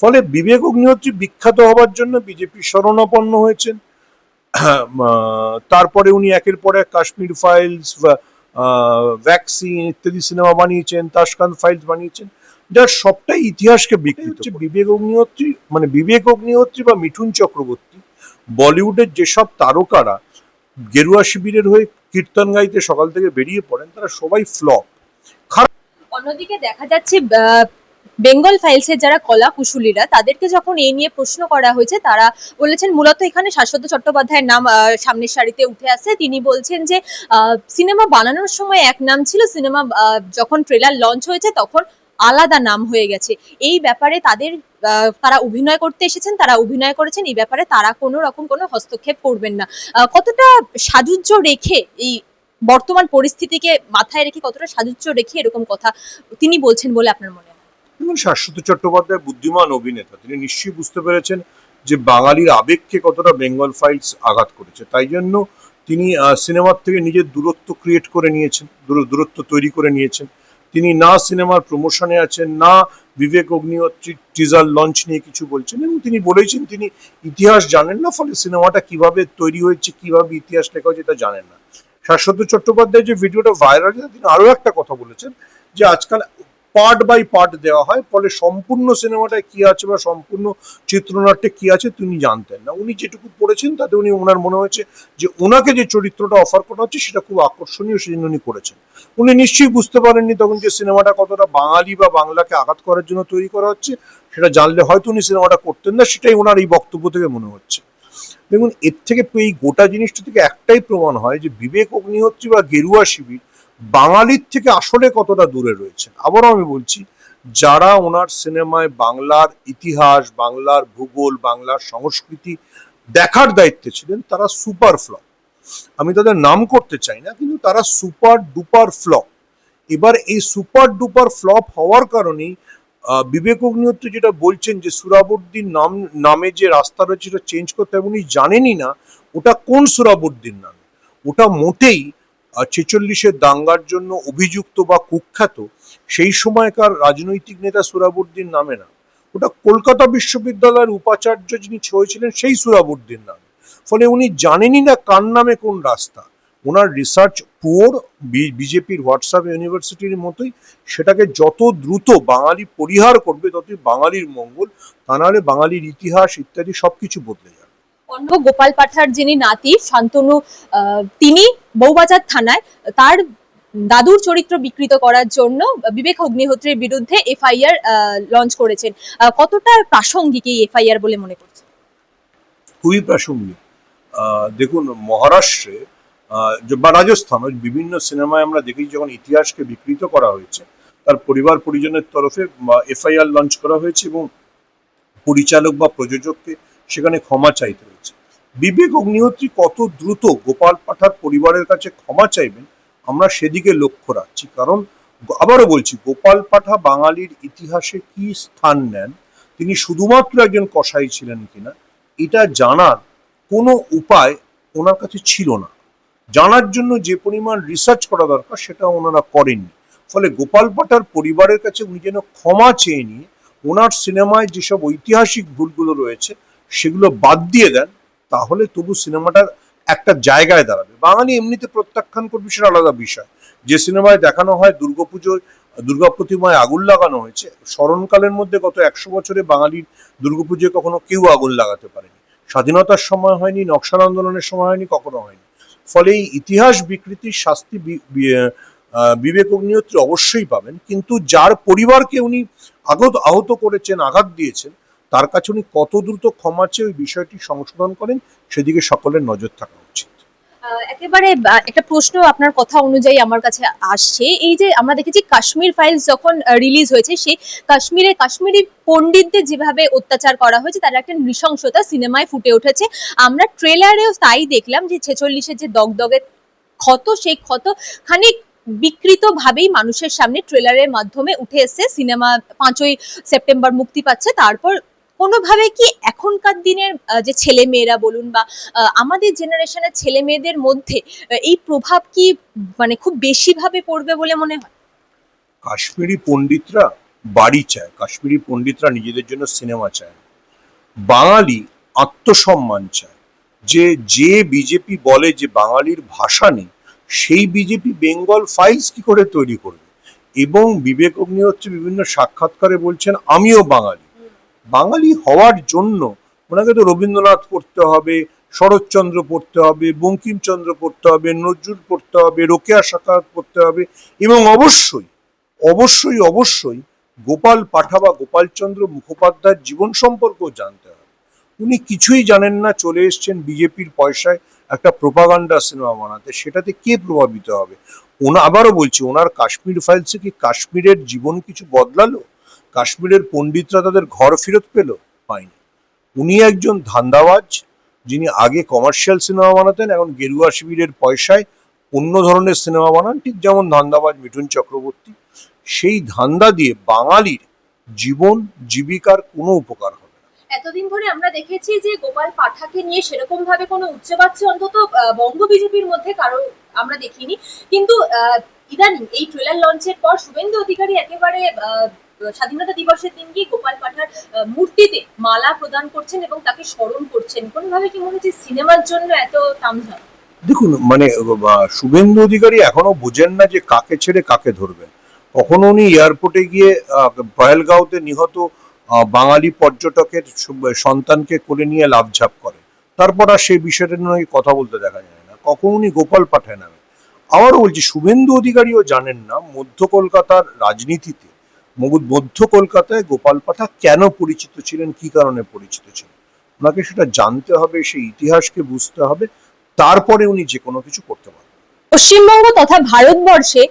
ফলে বিবেক অগ্নিহোত্রী বিখ্যাত হবার জন্য বিজেপি শরণাপন্ন হয়েছেন। তারপরে উনি একের পর এক কাশ্মীর ফাইলস ভ্যাকসিন ইত্যাদি সিনেমা বানিয়েছেন তাশকান্ত ফাইলস বানিয়েছেন যার সবটাই ইতিহাসকে বিকৃত হচ্ছে বিবেক অগ্নিহোত্রী মানে বিবেক অগ্নিহোত্রী বা মিঠুন চক্রবর্তী বলিউডের যেসব তারকারা গেরুয়া শিবিরের হয়ে কীর্তন গাইতে সকাল থেকে বেরিয়ে পড়েন তারা সবাই ফ্লপ। অন্যদিকে দেখা যাচ্ছে বেঙ্গল ফাইলসের যারা কলা কুশলীরা, তাদেরকে যখন এই নিয়ে প্রশ্ন করা হয়েছে, তারা বলেছেন, মূলত এখানে শাশ্বত চট্টোপাধ্যায়ের নাম সামনের সারিতে উঠে আসে। তিনি বলছেন যে সিনেমা বানানোর সময় এক নাম ছিল, সিনেমা যখন ট্রেলার লঞ্চ হয়েছে, তখন আলাদা নাম হয়ে গেছে। এই ব্যাপারে তাদের তারা অভিনয় করতে এসেছেন, তারা অভিনয় করেছেন, এই ব্যাপারে তারা কোনো রকম কোনো হস্তক্ষেপ করবেন না। কতটা সাজুজ্য রেখে এই বর্তমান পরিস্থিতিকে মাথায় রেখে কতটা সাজুজ্য রেখে এরকম কথা তিনি বলছেন বলে আপনার মনে হয়? এবং শাশ্বত চট্টোপাধ্যায় বুদ্ধিমান অভিনেতা। তিনি নিশ্চয়ই বুঝতে পেরেছেন যে বাঙালির আবেগকে কতটা বেঙ্গল ফাইলস আঘাত করেছে। তাই জন্য তিনি সিনেমার থেকে নিজের দূরত্ব ক্রিয়েট করে নিয়েছেন দূরত্ব তৈরি করে নিয়েছেন। তিনি না সিনেমার প্রমোশনে আছেন, না বিবেক অগ্নিহোত্রী টিজার লঞ্চ নিয়ে কিছু বলছেন এবং তিনি বলেছেন তিনি ইতিহাস জানেন না, ফলে সিনেমাটা কীভাবে তৈরি হয়েছে, কীভাবে ইতিহাস লেখা হয়েছে এটা জানেন না। শাশ্বত চট্টোপাধ্যায় যে ভিডিওটা ভাইরাল তিনি আরও একটা কথা বলেছেন যে আজকাল পার্ট বাই পার্ট দেওয়া হয়, ফলে সম্পূর্ণ সিনেমাটায় কি আছে বা সম্পূর্ণ চিত্রনাট্যে কি আছে তিনি জানতেন না। উনি যেটুকু পড়েছেন, তাতে উনি ওনার মনে হয়েছে যে ওনাকে যে চরিত্রটা অফার করা হচ্ছে, সেটা খুব আকর্ষণীয়, সেই জন্য উনি করেছেন। উনি নিশ্চয়ই বুঝতে পারেননি তখন যে সিনেমাটা কতটা বাঙালি বা বাংলাকে আঘাত করার জন্য তৈরি করা হচ্ছে, সেটা জানলে হয়তো উনি সিনেমাটা করতেন না, সেটাই ওনার এই বক্তব্য থেকে মনে হচ্ছে। দেখুন, এর থেকে এই গোটা জিনিসটা থেকে একটাই প্রমাণ হয় যে বিবেক অগ্নিহোত্রী বা গেরুয়া শিবির বাঙালির থেকে আসলে কতটা দূরে রয়েছে আবারও আমি বলছি, যারা ওনার সিনেমায় বাংলার ইতিহাস, বাংলার ভূগোল, বাংলার সংস্কৃতি দেখার দায়িত্বে ছিলেন, তারা সুপার ফ্লপ। আমি তাদের নাম করতে চাই না, কিন্তু তারা সুপার ডুপার ফ্লপ। এবার এই সুপার ডুপার ফ্লপ হওয়ার কারণেই বিবেক অগ্নিহোত্রী যেটা বলছেন যে সুরাবুদ্দিন নাম, নামে যে রাস্তা রয়েছে সেটা চেঞ্জ করতে হবে উনি জানেনই না, ওটা কোন সুরাবুদ্দিন নামে? ওটা মোটেই ছেচল্লিশের দাঙ্গার জন্য অভিযুক্ত বা কুখ্যাত সেই সময়কার রাজনৈতিক নেতা সুরাবুদ্দিন নামে না। ওটা কলকাতা বিশ্ববিদ্যালয়ের উপাচার্য যিনি হয়েছিলেন সেই সুরাবুদ্দিন নামে। ফলে উনি জানেনই না কার নামে কোন রাস্তা। ওনার রিসার্চ পুয়োর বিজেপির হোয়াটসঅ্যাপ ইউনিভার্সিটির মতোই। সেটাকে যত দ্রুত বাঙালি পরিহার করবে, ততই বাঙালির মঙ্গল। তা নাহলে বাঙালির ইতিহাস ইত্যাদি সবকিছু বদলে যাবে। অন্য গোপাল পাঠার যিনি নাতি, শান্তনু তিনি বউবাজার থানায় তার দাদুর চরিত্র বিকৃত করার জন্য বিবেক অগ্নিহোত্রীর বিরুদ্ধে এফআইআর লঞ্চ করেছেন। কতটা প্রাসঙ্গিক এই এফআইআর বলে মনে করছেন? খুবই প্রাসঙ্গিক। দেখুন, মহারাষ্ট্রে বা রাজস্থান বিভিন্ন সিনেমায় আমরা দেখেছি যখন ইতিহাসকে বিকৃত করা হয়েছে, তার পরিবার পরিজনের তরফে এফআইআর লঞ্চ করা হয়েছে এবং পরিচালক বা প্রযোজককে সেখানে ক্ষমা চাইতে হয়েছে। বিবেক অগ্নিহোত্রী কত দ্রুত গোপাল পাঠার পরিবারের কাছে ক্ষমা চাইবেন, আমরা সেদিকে লক্ষ্য রাখছি। কারণ, আবারও বলছি, গোপাল পাঠা বাঙালির ইতিহাসে কি স্থান নেন, তিনি শুধুমাত্র একজন কসাই ছিলেন কিনা, এটা জানার কোনো উপায় ওনার কাছে ছিল না। জানার জন্য যে পরিমাণ রিসার্চ করা দরকার, সেটা ওনারা করেননি। ফলে গোপাল পাঠার পরিবারের কাছে উনি যেন ক্ষমা চেয়ে নিয়ে, ওনার সিনেমায় যেসব ঐতিহাসিক ভুলগুলো রয়েছে সেগুলো বাদ দিয়ে দেন, তাহলে তবু সিনেমাটার একটা জায়গায় দাঁড়াবে। বাঙালি এমনিতে প্রত্যাখ্যান করবে সেটা আলাদা বিষয়। যে সিনেমায় দেখানো হয় দুর্গাপুজোয়, দুর্গা প্রতিমায় আগুন লাগানো হয়েছে, স্মরণকালের মধ্যে গত একশো বছরে বাঙালির দুর্গাপুজোয় কখনো কেউ আগুন লাগাতে পারেনি। স্বাধীনতার সময় হয়নি নকশাল আন্দোলনের সময় হয়নি, কখনো হয়নি। ফলে এই ইতিহাস বিকৃতির শাস্তি বিবেক অগ্নিহোত্রী অবশ্যই পাবেন, কিন্তু যার পরিবারকে উনি আগত আহত করেছেন, আঘাত দিয়েছেন তার কাছে উনি কত দ্রুত ক্ষমা চেয়ে ওই বিষয়টি সংশোধন করেন, সেদিকে সকলের নজর থাকা উচিত। একেবারে একটা প্রশ্ন আপনার কথা অনুযায়ী আমার কাছে আসছে। এই যে আমরা দেখেছি কাশ্মীর ফাইলস যখন রিলিজ হয়েছে সেই কাশ্মীরে কাশ্মীরি পণ্ডিতদের যেভাবে অত্যাচার করা হয়েছে, তার একটা নৃশংসতা সিনেমায় ফুটে উঠেছে। আমরা ট্রেলারেও তাই দেখলাম যে ছেচল্লিশের যে দগদগের ক্ষত, সেই ক্ষত খানিক বিকৃত ভাবেই মানুষের সামনে ট্রেলারের মাধ্যমে উঠে এসেছে। সিনেমা পাঁচই সেপ্টেম্বর মুক্তি পাচ্ছে, তারপর কোনোভাবে কি এখনকার দিনের যে ছেলে মেয়েরা বলুন বা আমাদের জেনারেশনের ছেলে মেয়েদের মধ্যে এই প্রভাব কি মানে খুব বেশি ভাবে পড়বে বলে মনে হয়? কাশ্মীরি পণ্ডিতরা বাড়ি চায়, কাশ্মীরি পণ্ডিতরা নিজেদের জন্য সিনেমা চায়। বাঙালি আত্মসম্মান চায়। যে যে বিজেপি বলে যে বাঙালির ভাষা নেই, সেই বিজেপি বেঙ্গল ফাইলস কি করে তৈরি করবে? এবং বিবেক অগ্নি হচ্ছে বিভিন্ন সাক্ষাৎকারে বলছেন, আমিও বাঙালি। বাঙালি হওয়ার জন্য ওনাকে তো রবীন্দ্রনাথ পড়তে হবে, শরৎচন্দ্র পড়তে হবে, বঙ্কিমচন্দ্র পড়তে হবে, নজরুল পড়তে হবে, রোকেয়া সাক্ষাৎ পড়তে হবে এবং অবশ্যই অবশ্যই অবশ্যই গোপাল পাঠা বা গোপালচন্দ্র মুখোপাধ্যায়ের জীবন সম্পর্কেও জানতে হবে। উনি কিছুই জানেন না, চলে এসছেন বিজেপির পয়সায় একটা প্রোপাগান্ডা সিনেমা বানাতে, সেটাতে কে প্রভাবিত হবে? ওনা, আবারও বলছি, ওনার কাশ্মীর ফাইলসে কি কাশ্মীরের জীবন কিছু বদলালো? কাশ্মীরের পণ্ডিতরা তাদের ঘর ফেরত পেল? পায়নি উনি একজন ধান্দাবাজ, যিনি আগে কমার্শিয়াল সিনেমা বানাতেন, এখন গেরুয়া শিবিরের পয়সায় অন্য ধরনের সিনেমা বানান, ঠিক যেমন ধান্দাবাজ মিঠুন চক্রবর্তী। সেই ধান্দা দিয়ে বাঙালির জীবন, জীবিকার কোনো উপকার না। এতদিন ধরে আমরা দেখেছি যে গোপাল পাঠাকে নিয়ে সেরকম ভাবে কোনো উচ্চবাচ্য অন্তত বঙ্গ বিজেপির মধ্যে কারও আমরা দেখিনি। কিন্তু ইদানিং এই ট্রেলার লঞ্চের পর শুভেন্দু অধিকারী একেবারে স্বাধীনতা দিবসের দিন গিয়ে গোপাল পাঠার মূর্তিতে মালা প্রদান করছেন এবং তাকে স্মরণ করছেন। কোনোভাবে কি মনে হচ্ছে সিনেমার জন্য এত তামঝাম? দেখুন মানে শুভেন্দু অধিকারী এখনও বোঝেন না যে কাকে ছেড়ে কাকে ধরবেন। কখনো উনি এয়ারপোর্টে গিয়ে পহেলগাঁওতে নিহত বাঙালি পর্যটকের সন্তানকে কোলে নিয়ে লাভঝাপ করে। তারপর আর সেই বিষয়টা নিয়ে কথা বলতে দেখা যায় না। কখন উনি গোপাল পাঠায় নামে। আবারও বলছি, শুভেন্দু অধিকারীও জানেন না মধ্য কলকাতার রাজনীতিতে মধ্য কলকাতায় গোপাল পাঠা কেন পরিচিত ছিলেন? কি কারণে পরিচিত ছিলেন? ওনাকে সেটা জানতে হবে, সেই ইতিহাসকে বুঝতে হবে, তারপরে উনি যে কোনো কিছু করতে পারবেন। পশ্চিমবঙ্গ তথা ভারতবর্ষে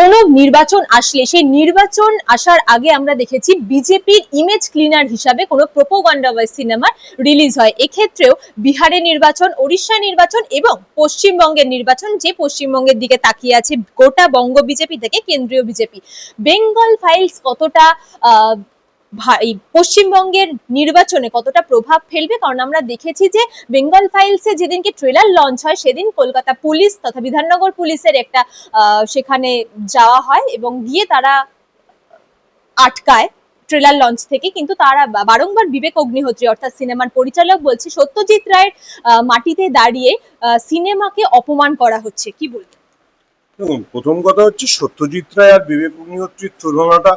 কোন নির্বাচন আসলে, সেই নির্বাচন আসার আগে আমরা দেখেছি বিজেপির ইমেজ ক্লিনার হিসাবে কোনো প্রোপোগান্ডা বা সিনেমা রিলিজ হয়। এক্ষেত্রেও বিহারে নির্বাচন, ওড়িশা নির্বাচন এবং পশ্চিমবঙ্গের নির্বাচন, যে পশ্চিমবঙ্গের দিকে তাকিয়ে আছে গোটা বঙ্গ বিজেপি থেকে কেন্দ্রীয় বিজেপি। বেঙ্গল ফাইলস কতটা পশ্চিমবঙ্গের নির্বাচনে কতটা প্রভাব ফেলবে? কারণ আমরা দেখেছি যে বেঙ্গল ফাইলসে যেদিনকে ট্রেলার লঞ্চ হয়, সেদিন কলকাতা পুলিশ তথা বিধাননগর পুলিশের একটা সেখানে যাওয়া হয় এবং গিয়ে তারা আটকায় ট্রেলার লঞ্চ থেকে। কিন্তু তারা বারংবার বিবেক অগ্নিহোত্রী অর্থাৎ সিনেমার পরিচালক বলছে, সত্যজিৎ রায়ের মাটিতে দাঁড়িয়ে সিনেমাকে অপমান করা হচ্ছে। কি বলবেন? প্রথম কথা হচ্ছে সত্যজিৎ রায় আর বিবেক অগ্নিহোত্রীর তুলনাটা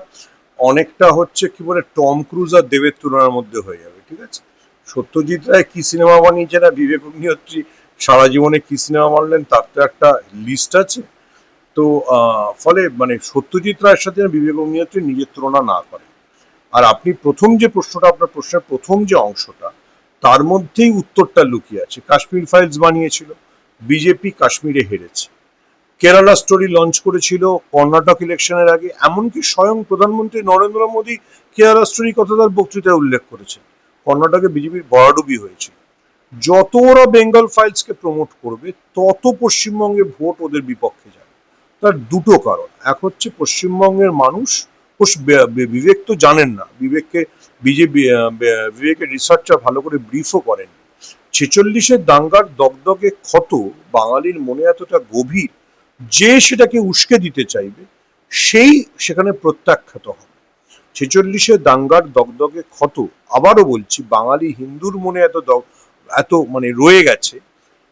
অনেকটা হচ্ছে কি বলে টম ক্রুজ আর দেবের তুলনার মধ্যে হয়ে যাবে, ঠিক আছে? সত্যজিৎ রায় কি সিনেমা বানিয়েছে না বিবেক অগ্নিহোত্রী সারা জীবনে কি সিনেমা বানালেন তার তো একটা লিস্ট আছে। তো ফলে মানে সত্যজিৎ রায়ের সাথে বিবেক অগ্নিহোত্রী নিজের তুলনা না করে। আর আপনি প্রথম যে প্রশ্নটা, আপনার প্রশ্নের প্রথম যে অংশটা, তার মধ্যেই উত্তরটা লুকিয়ে আছে। কাশ্মীর ফাইলস বানিয়েছিল, বিজেপি কাশ্মীরে হেরেছে। কেরালা স্টোরি লঞ্চ করেছিল কর্ণাটক ইলেকশনের আগে, এমনকি স্বয়ং প্রধানমন্ত্রী নরেন্দ্র মোদী কেরালা স্টোরি কথা তার বক্তৃতায় উল্লেখ করেছেন। কর্ণাটকে বিজেপির বড়াডুবি হয়েছিল যত ওরা বেঙ্গল ফাইলসকে প্রমোট করবে, তত পশ্চিমবঙ্গে ভোট ওদের বিপক্ষে যাবে। তার দুটো কারণ। এক হচ্ছে, পশ্চিমবঙ্গের মানুষ বিবেক তো জানেন না। বিবেককে বিজেপি বিবেকের রিসার্চার ভালো করে ব্রিফও করেন ছেচল্লিশের দাঙ্গার দগদগে ক্ষত বাঙালির মনে এতটা গভীর যে সেটাকে উস্কে দিতে চাইবে, সেই সেখানে প্রত্যাখ্যাত হবে। ছেচল্লিশে দাঙ্গার দগদগে ক্ষত, আবারও বলছি, বাঙালি হিন্দুর মনে এত এত মানে রয়ে গেছে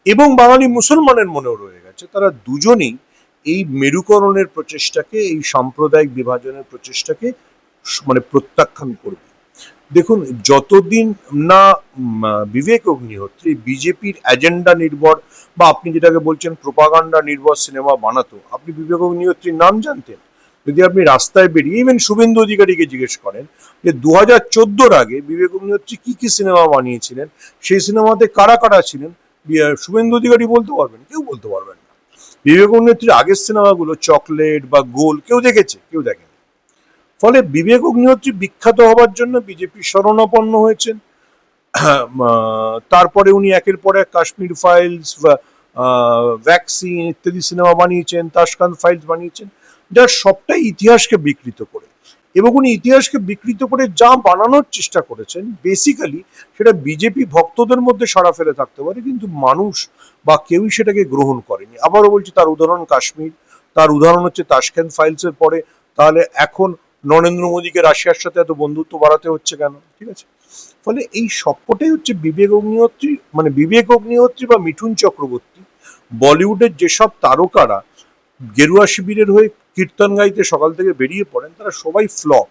এবং বাঙালি মুসলমানের মনেও রয়ে গেছে। তারা দুজনেই এই মেরুকরণের প্রচেষ্টাকে, এই সাম্প্রদায়িক বিভাজনের প্রচেষ্টাকে মানে প্রত্যাখ্যান করবে। দেখুন, যতদিন না বিবেক অগ্নিহোত্রী বিজেপির এজেন্ডা নির্ভর বা আপনি যেটাকে বলছেন প্রোপাগান্ডা নির্ভর সিনেমা বানাতো, আপনি বিবেক অগ্নিহোত্রীর নাম জানতেন। যদি আপনি রাস্তায় বেরিয়ে ইভেন শুভেন্দু অধিকারীকে জিজ্ঞেস করেন যে দু হাজার চোদ্দোর আগে বিবেক অগ্নিহোত্রী কি কি সিনেমা বানিয়েছিলেন, সেই সিনেমাতে কারা কারা ছিলেন শুভেন্দু অধিকারী বলতে পারবেন, কেউ বলতে পারবেন না। বিবেক অগ্নিহোত্রীর আগের সিনেমাগুলো চকলেট বা গোল কেউ দেখেছে? কেউ দেখেনি। ফলে বিবেক অগ্নিহোত্রী বিখ্যাত হবার জন্য বিজেপি শরণাপন্ন হয়েছেন। তারপরে উনি একের পর এক কাশ্মীর ফাইলস ভ্যাকসিন ইত্যাদি সিনেমা বানিয়েছেন তাসকান ফাইলস বানিয়েছেন যার সবটাই ইতিহাসকে বিকৃত করে। এবং উনি ইতিহাসকে বিকৃত করে যা বানানোর চেষ্টা করেছেন বেসিক্যালি সেটা বিজেপি ভক্তদের মধ্যে সারা ফেলে থাকতে পারে, কিন্তু মানুষ বা কেউই সেটাকে গ্রহণ করেনি। আবারও বলছি, তার উদাহরণ কাশ্মীর, তার উদাহরণ হচ্ছে তাসকেন ফাইলসের পরে। তাহলে এখন নরেন্দ্র মোদীকে রাশিয়ার সাথে এত বন্ধুত্ব বাড়াতে হচ্ছে কেন? ঠিক আছে? ফলে এই সবকটাই হচ্ছে বিবেক অগ্নিহোত্রী মানে বিবেক অগ্নিহোত্রী বা মিঠুন চক্রবর্তী, বলিউডের যেসব তারকারা গেরুয়া শিবিরের হয়ে কীর্তন গাইতে সকাল থেকে বেরিয়ে পড়েন, তারা সবাই ফ্লপ।